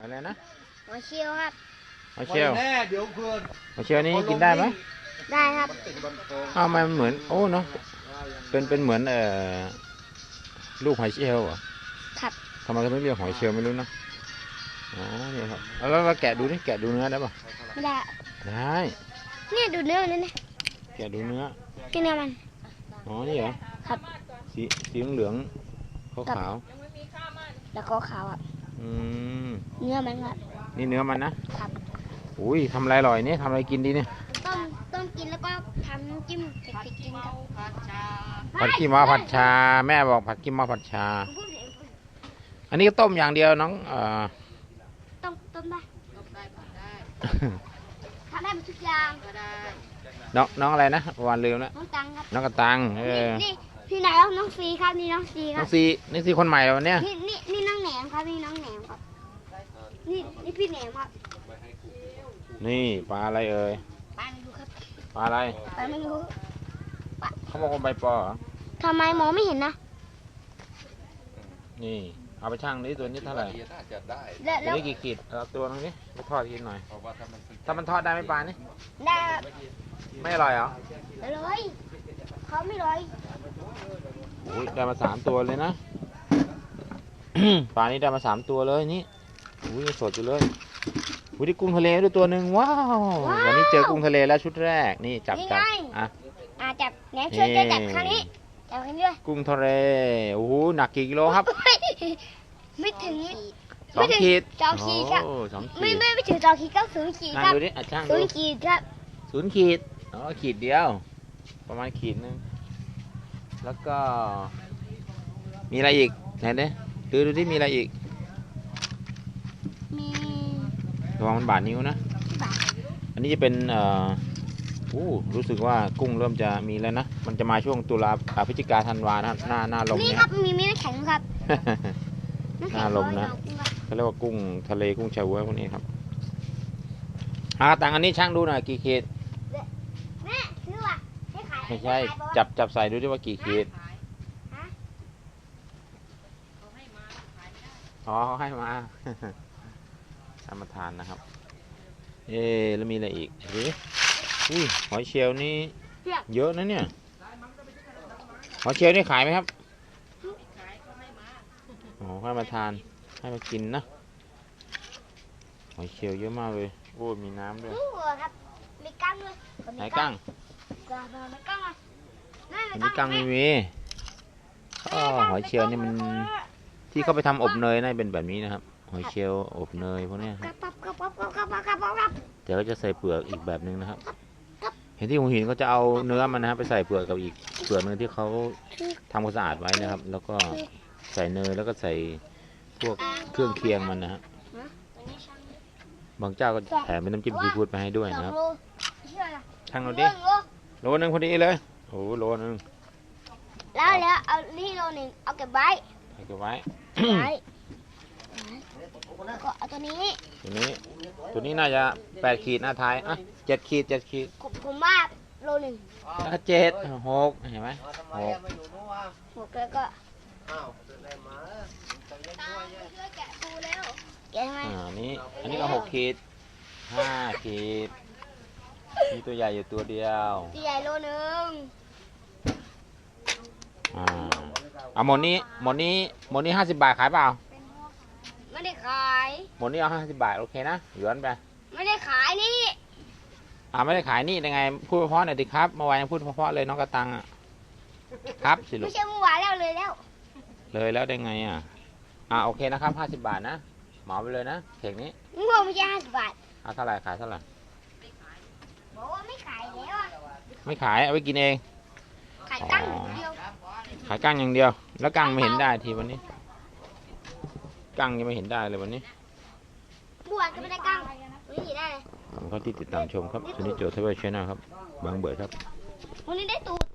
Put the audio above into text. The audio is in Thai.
อะไรนะหัวเชียวครับหอยเชลล์แน่เดี๋ยวเพื่อนหอยเชลล์นี้กินได้ไหมได้ครับอ้าวมันเหมือนโอ้เนาะเป็นเป็นเหมือนเอ่อลูกหอยเชลล์เหรอครับทำไมเขาต้องเรียกหอยเชลล์ไม่รู้นะอ๋อนี่ครับเอาแล้วเราแกะดูนี่แกะดูเนื้อได้ปะไม่ได้ได้เนี่ยดูเนื้อมันนั่นนะแกะดูเนื้อกินเนื้อมัน อ๋อนี่เหรอครับ สีสีเหลืองๆขาวขาวแล้วก็ขาวอะๆ อืมเนื้อมันครับ นี่เนื้อมันนะครับ อุ้ยทำอะไรอร่อยเนี่ยทำอะไรกินดีเนี่ยต้มต้มกินแล้วก็ทำน้ำจิ้มเผ็ดๆกินครับผัดขี้ม้าผัดชา แม่บอกผัดขี้ม้าผัดชาผมพูดเองอันนี้ก็ต้มอย่างเดียวน้องเอ่อ ต้มต้มได้ทำได้หมดทุกอย่างน้องน้องอะไรนะวันลืมแล้วน้องตังครับน้องกระตังเอนี่อนี่ พี่ไหนแล้วน้องซีครับนี่น้องซีคน้รัอบงซีนี่ซีคนใหม่วันเนี้ยนี่นี่นี่น้องแหนมครับนี่น้องแหนมครับนี่นี่พี่แหนมครับนี่ปลาอะไรเอ่ยไปไม่รู้ครับปลาอะไรไปไม่รู้เขาบอกว่าใบปอเหรอทำไมมองไม่เห็นนะนี่ เอาไปช่างนี้ตัวนี้เท่าไหร่น่าจะได้แล้วตัวแล้วนี้กี่ขีดเอาตัวนึงนี่ไปทอดกินหน่อย เพราะว่าถ้ามันถ้ามันทอดได้ไหมปลานี่ได้ไม่อร่อยเหรอเลยเขาไม่ร้อยโอ้ยได้มาสามตัวเลยนะปลานี้ได้มาสามตัวเลยนี่อุ้ยยังสดอยู่เลยอุ้ยได้กุ้งทะเลด้วยตัวหนึ่งว้าววันนี้เจอกุ้งทะเลแล้วชุดแรกนี่จับจับอะ อ่าจับแหนมช่วยนี่ช่วยจับครั้งนี้จับครั้งนี้ด้วยกุ้งทะเลโอ้โหหนักกี่กิโลครับไม่ถึงสองขีดสองขีดครับ โอ้สองขีไม่ดไม่ไม่ถึงสองขีดก็ศูนย์ขีดช่างครับดูดิอะช่างศูดูนย์ขีดครับศูนย์ขีดอ๋อขีดเดียว ประมาณขีดหนึง แล้วก็ มีอะไรอีกไหนเด้ดูดูที่มีอะไรอีก มีระวังมันบาดนิ้วนะ บาทอันนี้จะเป็นเอ่ออู้รู้สึกว่ากุ้งเริ่มจะมีแล้วนะ มันจะมาช่วงตุลาอ่าพฤศจิกาธันวานะหน้าหน้าลมนี่เนี่ย ครับ มีมีน้ำแข็งครับน้ำแข็งน่าลมนะเขาเรียกว่ากุ้งทะเลกุ้งแชวเวอร์พวกนี้ครับหาตังค์อันนี้ช่างดูหน่อยกี่ขีด แม่ซื้อว่ะให้ขาย ไม่ใช่ให้ขายจับจับใส่ดูดิว่ากี่ขีดอ๋อเขาให้มาทำมาทานนะครับ เอ๊ะแล้วมีอะไรอีกดูดิอุ้ยหอยเชลล์นี่เยอะนะเนี่ยหอยเชลล์นี่ขายไหมครับอ๋อให้มาทานให้มากินนะหอยเชลล์เยอะมากเลยโอ้ยมีน้ำด้วยนี่หัวครับมีกั้งด้วยไหนกั้งกางมีกั้ง อะนั่นอันนี้กั้งไม่มีอ๋อหอยเชลล์นี่มันที่เขาไปทำอบเนยน่าจะเป็นแบบนี้นะครับ หอยเชลล์อบเนยพวกเนี้ยคกรับระปับกระปับกระปับกระปับกระปับแต่ก็จะใส่เปลือกอีกแบบหนึ่งนะครับ เห็นที่หัวหินก็จะเอาเนื้อมันนะครับไปใส่เปลือกกับอีกเปลือกหนึงที่เขาทำความสะอาดไว้นะครับ แล้วก็ใส่เนยแล้วก็ใส่พวกเครื่องเคียงมันนะฮะบางเจ้าก็แถมเป็นน้ำจิ้มซีฟู้ดมาให้ด้วยสองนะครับโลเชื่อละช่างเราโลดิ โลโลนึงพอดีเลยโอ้โหโลนึงแล้วแล้วเอานี่โลหนึ่งเอาเก็บไว้เอาเก็บไว้ไว้แล้วก็เอาตัวนี้ ตัวนี้ ตัวนี้น่าจะแปดขีดหน้าท้ายอะเจ็ดขีดเจ็ดขีดผมผมว่าโลหนึ่งอะเจ็ดหกเห็นไหมหกหกแล้วก็อ้าวได้มาตามไปช่วยแกะปูแล้วแกะทำไมอ่านี้ อันนี้ก็หกขีดห้าขีด มีตัวใหญ่อยู่ตัวเดียว ตัวใหญ่โลหนึ่งอ่าเอาหมดนี้หมดนี้หมดนี้ห้าสิบบาทขายเปล่า ไม่ได้ขาย หมดนี้เอาห้าสิบบาทโอเคนะหยวนไป ไม่ได้ขายนี่ อ่าไม่ได้ขายนี่ยังไง พูดเพราะๆหน่อยดิครับเมื่อวานยังพูดเพราะๆเลยน้องกระตังอะ ครับสิลูไม่กใช่เมื่อวานแล้วเลยแล้ว เลยแล้วได้ไงอะ อ่าโอเคนะครับห้าสิบบาทนะเหมาไปเลยนะเข่งนี้ เมื่อวานไม่ใช่ห้าสิบบาท เอาเท่าไหร่ขายเท่าไหร่ บอกว่าไม่ขายแล้วอะไม่ขายเอาไปกินเอง ขายกั้งอย่างเดียวขายกั้งอย่างเดียว แล้วกั้งไม่เห็นได้ทีวันนี้ กั้งยังไม่เห็นได้เลยวันนี้เมื่อวานก็ไม่ได้กั้งวันนี้ได้เลยขอบคุณครับที่ติดตามชมครับชนิดโจทย์เทเวอร์ชแนลครับ บางเบิดครับ วันนี้ได้ตูด